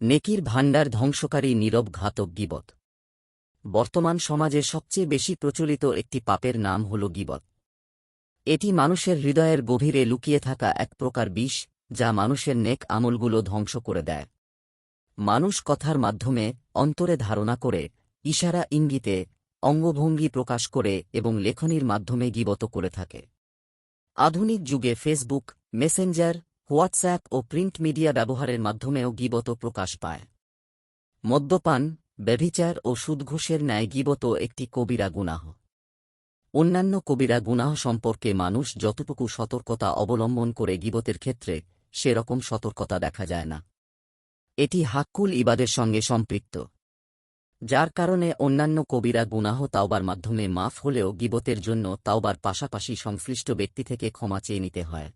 নেকির ভাণ্ডার ধ্বংসকারী নীরব ঘাতক গিবত। বর্তমান সমাজে সবচেয়ে বেশি প্রচলিত একটি পাপের নাম হল গিবত। এটি মানুষের হৃদয়ের গভীরে লুকিয়ে থাকা এক প্রকার বিষ, যা মানুষের নেক আমলগুলো ধ্বংস করে দেয়। মানুষ কথার মাধ্যমে অন্তরে ধারণা করে, ইশারা ইঙ্গিতে, অঙ্গভঙ্গি প্রকাশ করে এবং লেখনির মাধ্যমে গিবত করে থাকে। আধুনিক যুগে ফেসবুক, মেসেঞ্জার হোয়াটসঅ্যাপ ও প্রিন্ট মিডিয়া ব্যবহারের মাধ্যমেও গিবত প্রকাশ পায়। মদ্যপান, ব্যভিচার ও সুদঘুষের ন্যায় গিবত একটি কবিরা গুনাহ। অন্যান্য কবিরা গুনাহ সম্পর্কে মানুষ যতটুকু সতর্কতা অবলম্বন করে গিবতের ক্ষেত্রে, সেরকম সতর্কতা দেখা যায় না। এটি হাক্কুল ইবাদের সঙ্গে সম্পৃক্ত। যার কারণে অন্যান্য কবিরা গুনাহ তাওবার মাধ্যমে মাফ হলেও গিবতের জন্য তাওবার পাশাপাশি সংশ্লিষ্ট ব্যক্তি থেকে ক্ষমা চেয়ে নিতে হয়।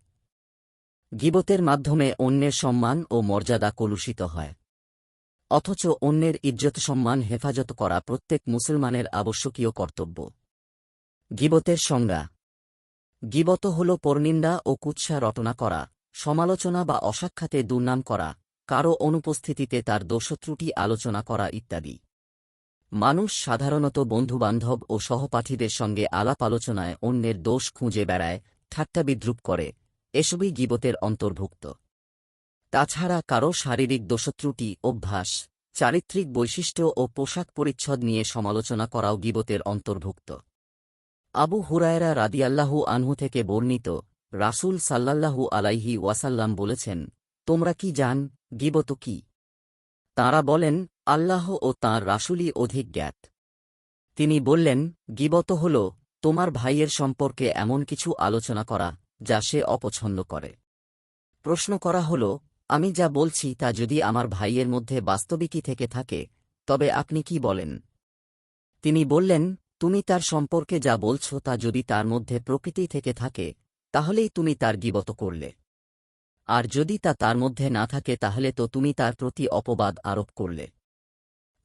গিবতের মাধ্যমে অন্যের সম্মান ও মর্যাদা কলুষিত হয়। অথচ অন্যের ইজ্জত সম্মান হেফাজত করা প্রত্যেক মুসলমানের আবশ্যকীয় কর্তব্য। গিবতের সংজ্ঞা। গিবত হল পরনিন্দা ও কুৎসা রটনা করা, সমালোচনা বা অসাক্ষাতে দুর্নাম করা কারও অনুপস্থিতিতে তার দোষত্রুটি আলোচনা করা ইত্যাদি। মানুষ সাধারণত বন্ধুবান্ধব ও সহপাঠীদের সঙ্গে আলাপ আলোচনায় অন্যের দোষ খুঁজে বেড়ায়, ঠাট্টা বিদ্রুপ করে এসবই গিবতের অন্তর্ভুক্ত। তাছাড়া কারও শারীরিক দোষত্রুটি, অভ্যাস, চারিত্রিক বৈশিষ্ট্য ও পোশাক পরিচ্ছদ নিয়ে সমালোচনা করাও গিবতের অন্তর্ভুক্ত। আবু হুরায়রা রাদিয়াল্লাহু আনহু থেকে বর্ণিত রাসূল সাল্লাল্লাহু আলাইহি ওয়াসাল্লাম বলেছেন, তোমরা কি জান, গিবত কি? তাঁরা বলেন, আল্লাহ ও তাঁর রাসূলই অধিক জ্ঞাত। তিনি বললেন, গিবত হল তোমার ভাইয়ের সম্পর্কে এমন কিছু আলোচনা করা যা সে অপছন্দ করে। প্রশ্ন করা হল, আমি যা বলছি তা যদি আমার ভাইয়ের মধ্যে বাস্তবিকই থেকে থাকে, তবে আপনি কি বলেন? তিনি বললেন, তুমি তার সম্পর্কে যা বলছ তা যদি তার মধ্যে প্রকৃতি থেকে থাকে, তাহলেই তুমি তার গিবত করলে। আর যদি তা তার মধ্যে না থাকে, তাহলে তো তুমি তার প্রতি অপবাদ আরোপ করলে।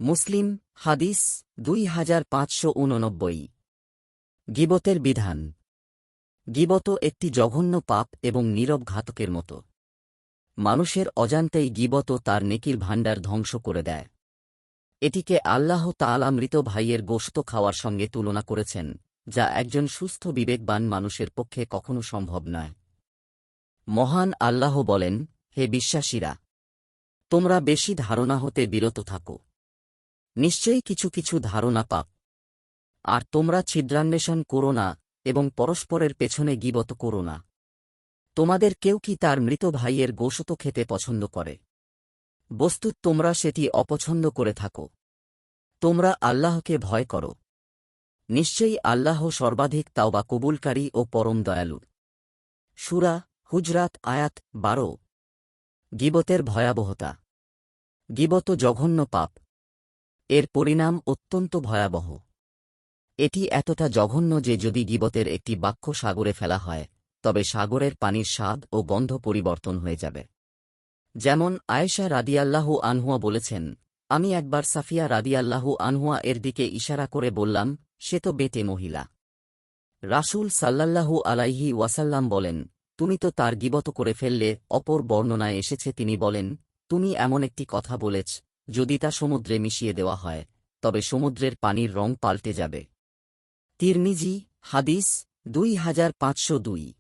মুসলিম, হাদিস দুই হাজার পাঁচশো উননব্বই। গিবতের বিধান। গিবত একটি জঘন্য পাপ এবং নীরব ঘাতকের মতো। মানুষের অজান্তেই গিবত তার নেকির ভাণ্ডার ধ্বংস করে দেয়। এটিকে আল্লাহ তাআলা মৃত ভাইয়ের গোশত খাওয়ার সঙ্গে তুলনা করেছেন, যা একজন সুস্থ বিবেকবান মানুষের পক্ষে কখনো সম্ভব নয়। মহান আল্লাহ বলেন, হে বিশ্বাসীরা, তোমরা বেশি ধারণা হতে বিরত থাকো। নিশ্চয়ই কিছু কিছু ধারণা পাপ। আর তোমরা ছিদ্রান্বেষণ করো না এবং পরস্পরের পেছনে গিবত করো না। তোমাদের কেউ কি তার মৃত ভাইয়ের গোশত খেতে পছন্দ করে? বস্তুত তোমরা সেটি অপছন্দ করে থাকো। তোমরা আল্লাহকে ভয় করো। নিশ্চয়ই আল্লাহ সর্বাধিক তাওবা কবুলকারী ও পরম দয়ালু। সুরা হুজরাত আয়াত বারো। গিবতের ভয়াবহতা। গিবত জঘন্য পাপ। এর পরিণাম অত্যন্ত ভয়াবহ। এটি এতটা জঘন্য যে যদি গিবতের একটি বাক্য সাগরে ফেলা হয়, তবে সাগরের পানির স্বাদ ও গন্ধ পরিবর্তন হয়ে যাবে। যেমন আয়েশা রাদিয়াল্লাহু আনহুয়া বলেছেন, আমি একবার সাফিয়া রাদিয়াল্লাহু আনহুয়া এর দিকে ইশারা করে বললাম, সে তো বেটে মহিলা। রাসূল সাল্লাল্লাহু আলাইহি ওয়াসাল্লাম বলেন, তুমি তো তার গিবত করে ফেললে, অপর বর্ণনায় এসেছে তিনি বলেন, তুমি এমন একটি কথা বলেছ, যদি তা সমুদ্রে মিশিয়ে দেওয়া হয়, তবে সমুদ্রের পানির রং পাল্টে যাবে। তিরমিজি, হাদিস, দুই হাজার পাঁচশো দুই।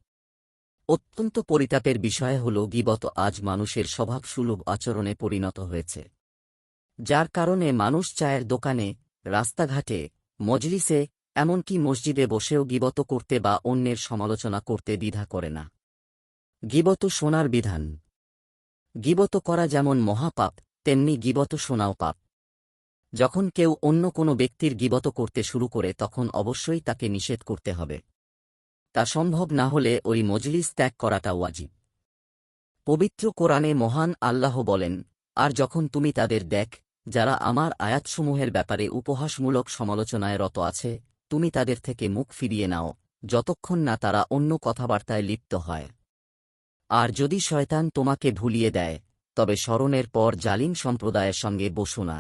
অত্যন্ত পরিতাপের বিষয় হল গিবত আজ মানুষের স্বভাবসুলভ আচরণে পরিণত হয়েছে। যার কারণে মানুষ চায়ের দোকানে, রাস্তাঘাটে, মজলিসে, এমনকি মসজিদে বসেও গিবত করতে বা অন্যের সমালোচনা করতে দ্বিধা করে না। গিবত শোনার বিধান। গিবত করা যেমন মহাপাপ, তেমনি গিবত শোনাও পাপ। যখন কেউ অন্য কোনো ব্যক্তির গিবত করতে শুরু করে, তখন অবশ্যই তাকে নিষেধ করতে হবে। তা সম্ভব না হলে ওই মজলিস ত্যাগ করাটা ওয়াজিব। পবিত্র কোরআনে মহান আল্লাহ বলেন, আর যখন তুমি তাদের দেখ, যারা আমার আয়াতসমূহের ব্যাপারে উপহাসমূলক সমালোচনায় রত আছে, তুমি তাদের থেকে মুখ ফিরিয়ে নাও, যতক্ষণ না তারা অন্য কথাবার্তায় লিপ্ত হয়। আর যদি শয়তান তোমাকে ভুলিয়ে দেয়, তবে স্মরণের পর জালিম সম্প্রদায়ের সঙ্গে বসো না।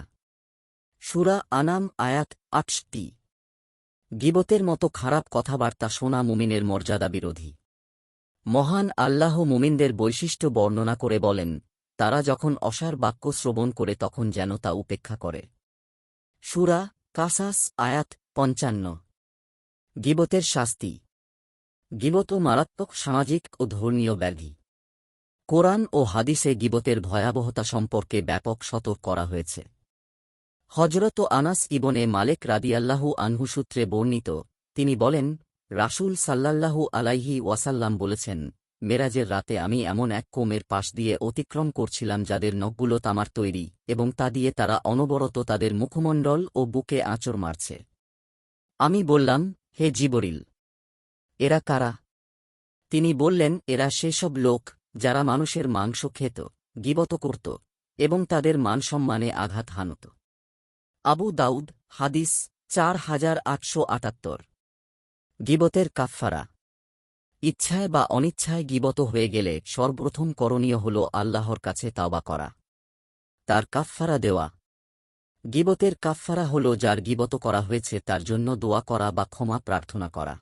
সুরা আনাম, আয়াত আটটি গিবতের মতো খারাপ কথাবার্তা শোনা মুমিনের মর্যাদা বিরোধী। মহান আল্লাহ মুমিনদের বৈশিষ্ট্য বর্ণনা করে বলেন, তারা যখন অসার বাক্য শ্রবণ করে তখন যেন তা উপেক্ষা করে। সুরা কাসাস, আয়াত পঞ্চান্ন। গিবতের শাস্তি। গিবত মারাত্মক, সামাজিক ও ধর্মীয় ব্যাধি। কোরআন ও হাদিসে গিবতের ভয়াবহতা সম্পর্কে ব্যাপক সতর্ক করা হয়েছে। হজরত আনাস ইবনে মালেক রাদিয়াল্লাহু আনহু সূত্রে বর্ণিত, তিনি বলেন, রাসূল সাল্লাল্লাহু আলাইহি ওয়াসাল্লাম বলেছেন, মেরাজের রাতে আমি এমন এক কোমের পাশ দিয়ে অতিক্রম করছিলাম যাদের নখগুলো তামার তৈরি এবং তা দিয়ে তারা অনবরত তাদের মুখমণ্ডল ও বুকে আঁচড় মারছে। আমি বললাম, হে জিবরিল, এরা কারা? তিনি বললেন, এরা সেসব লোক যারা মানুষের মাংস খেত, গিবত করত এবং তাদের মানসম্মানে আঘাত হানত। আবু দাউদ, হাদিস চার হাজার আটশো আটাত্তর। গিবতের কাফফারা। ইচ্ছায় বা অনিচ্ছায় গিবত হয়ে গেলে সর্বপ্রথম করণীয় হল আল্লাহর কাছে তাওবা করা। তার কাফফারা দেওয়া। গিবতের কাফফারা হল যার গিবত করা হয়েছে তার জন্য দোয়া করা বা ক্ষমা প্রার্থনা করা।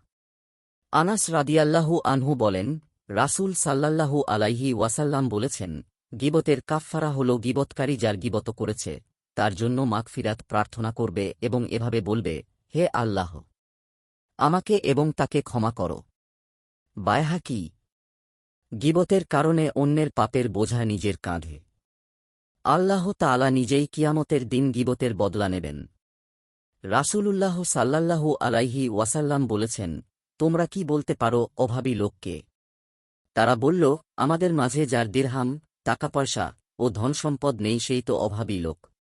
আনাস রাদিয়াল্লাহু আনহু বলেন, রাসূল সাল্লাল্লাহু আলাইহি ওয়াসাল্লাম বলেছেন, গিবতের কাফফারা হল গিবতকারী যার গিবত করেছে তার জন্য মাগফিরাত প্রার্থনা করবে এবং এভাবে বলবে, হে আল্লাহ, আমাকে এবং তাকে ক্ষমা করো। বায়হা কি? গিবতের কারণে অন্যের পাপের বোঝা নিজের কাঁধে। আল্লাহ তাআলা নিজেই কিয়ামতের দিন গিবতের বদলা নেবেন। রাসূলুল্লাহ সাল্লাল্লাহু আলাইহি ওয়াসাল্লাম বলেছেন, তোমরা কি বলতে পারো অভাবী লোককে? তারা বলল, আমাদের মাঝে যার দিরহাম, টাকা পয়সা ও ধনসম্পদ নেই, সেই তো অভাবী লোক।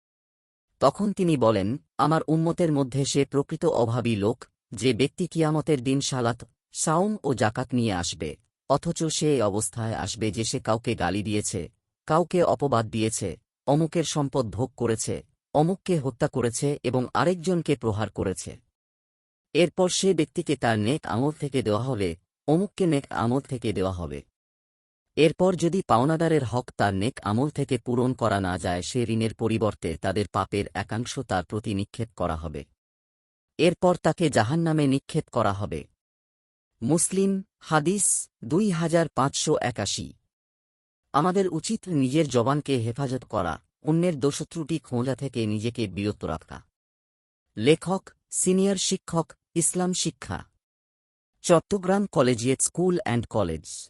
তখন তিনি বলেন, আমার উম্মতের মধ্যে সে প্রকৃত অভাবী লোক, যে ব্যক্তি কিয়ামতের দিন সালাত সাউম ও জাকাত নিয়ে আসবে, অথচ সে অবস্থায় আসবে যে সে কাউকে গালি দিয়েছে, কাউকে অপবাদ দিয়েছে, অমুকের সম্পদ ভোগ করেছে, অমুককে হত্যা করেছে এবং আরেকজনকে প্রহার করেছে। এরপর সে ব্যক্তিকে তার নেক আমল থেকে দেওয়া হবে অমুককে নেক আমল থেকে দেওয়া হবে। এরপর যদি পাওনাদারের হক তার নেক আমল থেকে পূরণ করা না যায়, সে ঋণের পরিবর্তে তাদের পাপের একাংশ তার প্রতি নিক্ষেপ করা হবে। এরপর তাকে জাহান্নামে নিক্ষেপ করা হবে। মুসলিম, হাদিস দুই হাজার পাঁচশো একাশি। আমাদের উচিত নিজের জবানকে হেফাজত করা, অন্যের দোষত্রুটি খোঁজা থেকে নিজেকে বিরত রাখা। লেখক, সিনিয়র শিক্ষক, ইসলাম শিক্ষা। Chittagong collegiate school and college.